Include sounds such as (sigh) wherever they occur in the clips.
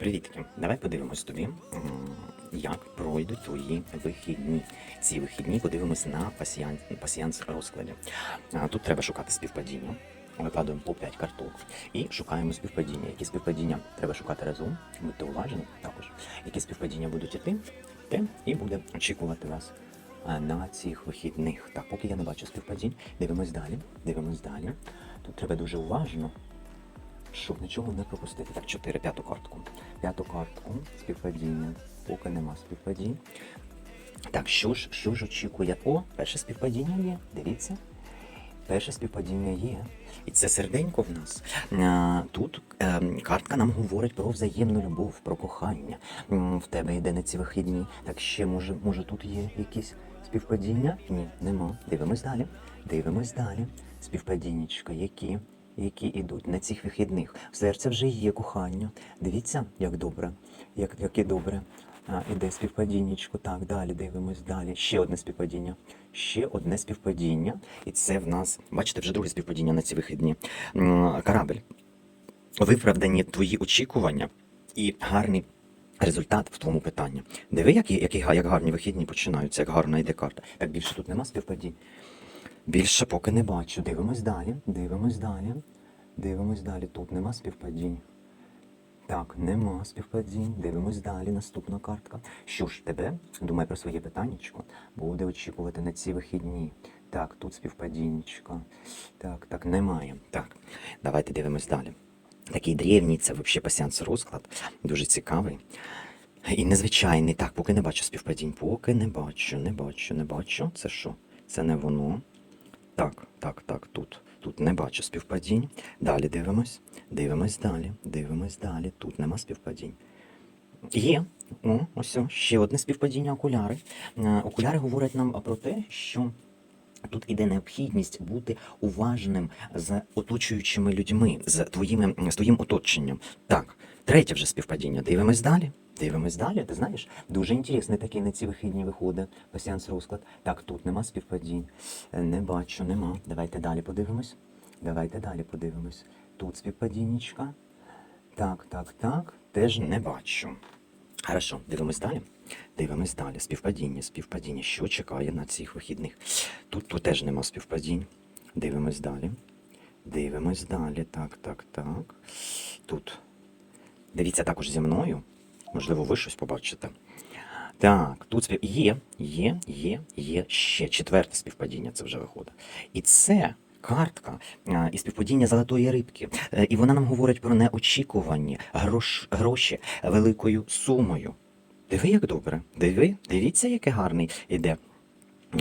Привітки! Давай подивимось тобі, як пройдуть твої вихідні. Ці вихідні подивимось на пасіян, пасіянс розкладі. Тут треба шукати співпадіння. Викладуємо по 5 карток і шукаємо співпадіння. Які співпадіння треба шукати разом, будьте уважні також. Які співпадіння будуть іти, те і буде очікувати вас на цих вихідних. Так, поки я не бачу співпадінь, дивимось далі, дивимось далі. Тут треба дуже уважно щоб нічого не пропустити. Так, 4, п'яту картку. П'яту картку, співпадіння. Поки нема співпадінь. Так, що ж, що ж очікує? О, перше співпадіння є. Дивіться. Перше співпадіння є. І це серденько в нас. Тут е, картка нам говорить про взаємну любов, про кохання. В тебе йде на ці вихідні. Так ще може, може тут є якісь співпадіння? Ні, нема. Дивимось далі. Дивимось далі. Співпадіннячка, які? Які йдуть на цих вихідних. В серця вже є кохання. Дивіться, як добре, як, яке добре. А, іде співпадіннячко. Так, далі дивимось далі. Ще одне співпадіння. Ще одне співпадіння. І це в нас, бачите, вже друге співпадіння на ці вихідні. Корабель. Виправдані твої очікування і гарний результат в твоєму питанні. Диви, які, які, як гарні вихідні починаються, як гарна йде карта. Так більше тут нема співпадінь. Більше поки не бачу. Дивимось далі, дивимось далі. Дивимось далі. Тут нема співпадінь. Так, нема співпадінь. Дивимось далі. Наступна картка. Що ж тебе, думай про своє питаннячко, буде очікувати на ці вихідні. Так, тут співпадіннячко. Так, так, немає. Так, давайте дивимось далі. Такий древній, це взагалі пасіанс розклад. Дуже цікавий. І незвичайний. Так, поки не бачу співпадінь. Поки не бачу, не бачу, не бачу. Це що? Це не воно. Так, так, так, не бачу співпадінь. Далі дивимось. Дивимось далі. Дивимось далі. Тут нема співпадінь. Є. О, ось ще одне співпадіння окуляри. Е, Окуляри говорять нам про те, що тут іде необхідність бути уважним з оточуючими людьми, з твоїми з твоїм оточенням. Так, третє вже співпадіння. Дивимось далі. Дивимось далі. Ти знаєш, дуже інтересний такий на ці вихідні виходить пасіанс розклад. Так, тут нема співпадінь. Е, Не бачу, нема. Давайте далі подивимось. Давайте далі подивимось. Тут співпадіннячка. Так, так, так. Теж не бачу. Хорошо, дивимось далі. Дивимось далі. Співпадіння, співпадіння. Що чекає на цих вихідних? Тут, тут теж нема співпадінь. Дивимось далі. Дивимось далі. Так, так, так. Тут. Дивіться також зі мною. Можливо, ви щось побачите. Так, тут спів... є, є, є, є ще четверте співпадіння, це вже виходить. І це картка і співпадіння золотої рибки. Е, І вона нам говорить про неочікувані грош... гроші великою сумою. Диви, як добре. Диви, дивіться, який гарний іде.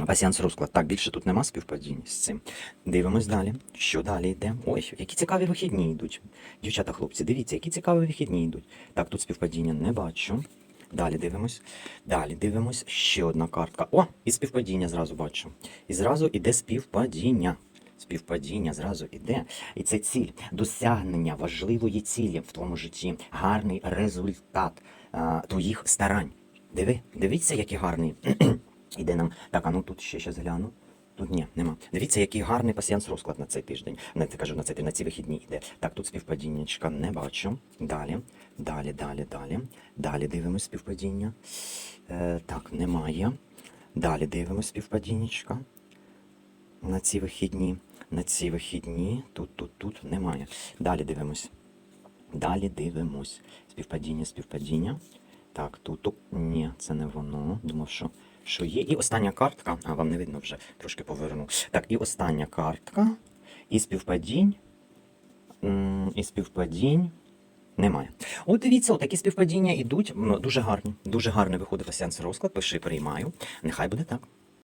Пасіанс розклад. Так, більше тут нема співпадінь з цим. Дивимось далі. Що далі йде? Ой, які цікаві вихідні йдуть. Дівчата, хлопці, дивіться, які цікаві вихідні йдуть. Так, тут співпадіння не бачу. Далі дивимось. Далі дивимось. Ще одна картка. О, і співпадіння зразу бачу. І зразу іде співпадіння. Співпадіння зразу іде. І це ціль досягнення важливої цілі в твоєму житті. Гарний результат а, твоїх старань. Диви, дивіться, який гарний. (clears throat) Іде нам. Так, а ну тут ще щось гляну. Тут ні, нема. Дивіться, який гарний пасіянс розклад на цей тиждень. Не кажу на цей на ці вихідні йде. Так, тут співпадіннячка не бачу. Далі, далі, далі, далі. Далі дивимось співпадіння. Е, так, немає. Далі дивимось співпадіннячка. На ці вихідні. На ці вихідні. Тут, тут, тут немає. Далі дивимось. Далі дивимось. Співпадіння, співпадіння. Так, тут, ні, це не воно. Думав, що, що є. І остання картка. А вам не видно вже трошки поверну. Так, і остання картка. І співпадінь. І співпадінь. Немає. От дивіться, такі співпадіння йдуть. Дуже гарні. Дуже гарний виходить сеанс розклад. Пиши, приймаю. Нехай буде так.